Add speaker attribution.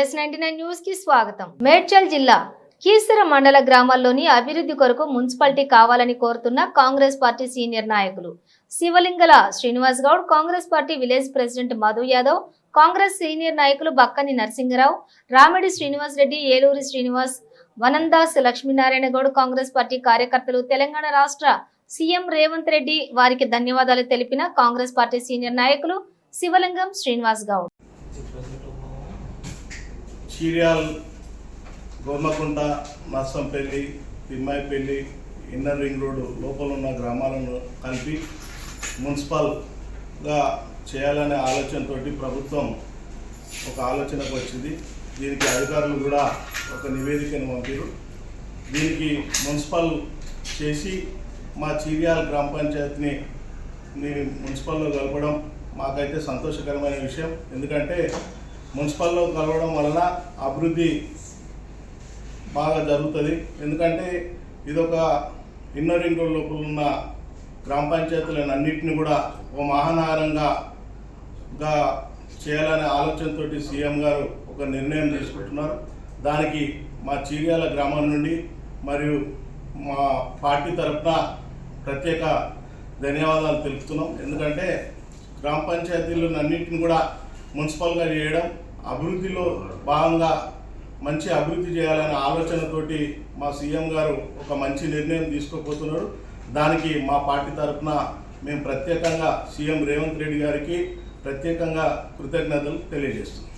Speaker 1: Ninety nine న్యూస్కి స్వాగతం. మేడ్చల్ జిల్లా కీసర మండల గ్రామాల్లోని అభివృద్ధి కొరకు మున్సిపాలిటీ కావాలని కోరుతున్న కాంగ్రెస్ పార్టీ సీనియర్ నాయకులు శివలింగల Srinivas Goud Congress party village president Madhu Yadav Congress senior నాయకులు బక్కని నరసింహరావు రామిడి శ్రీనివాస్ రెడ్డి ఏలూరి శ్రీనివాస్ వనందాస్ లక్ష్మీనారాయణ గౌడ్ కాంగ్రెస్ పార్టీ కార్యకర్తలు తెలంగాణ రాష్ట్ర సీఎం రేవంత్ రెడ్డి వారికి ధన్యవాదాలు తెలిపిన కాంగ్రెస్ పార్టీ సీనియర్ నాయకులు Shivalingam Srinivas Goud.
Speaker 2: Chiryal Gomakunta Narsampalli Timmaipalli inner ring road లోపల ఉన్న గ్రామాలను కలిపి మున్సిపల్గా చేయాలనే ఆలోచనతో ప్రభుత్వం ఒక ఆలోచనకు వచ్చింది. దీనికి అధికారులు కూడా ఒక నివేదికను పంపారు. దీనికి మున్సిపల్ చేసి మా చీర్యాల గ్రామ పంచాయతీని ని మున్సిపల్లో కలపడం మాకైతే సంతోషకరమైన విషయం. ఎందుకంటే మున్సిపల్లో కలవడం వలన అభివృద్ధి బాగా జరుగుతుంది. ఎందుకంటే ఇదొక ఇన్నర్ రింగ్ రోడ్ లోపల ఉన్న గ్రామ పంచాయతీలను అన్నింటినీ కూడా ఒక మహానగరంగా చేయాలనే ఆలోచనతో సీఎం గారు ఒక నిర్ణయం తీసుకుంటున్నారు. దానికి మా చీర్యాల గ్రామం నుండి మరియు మా పార్టీ తరఫున ప్రత్యేక ధన్యవాదాలు తెలుపుతున్నాం. ఎందుకంటే గ్రామ పంచాయతీలను అన్నింటిని కూడా మున్సిపల్గా చేయడం అభివృద్ధిలో భాగంగా మంచి అభివృద్ధి చేయాలనే ఆలోచనతోటి మా సీఎం గారు ఒక మంచి నిర్ణయం తీసుకోబోతున్నారు. దానికి మా పార్టీ తరఫున మేము ప్రత్యేకంగా సీఎం రేవంత్ రెడ్డి గారికి ప్రత్యేకంగా కృతజ్ఞతలు తెలియజేస్తున్నాం.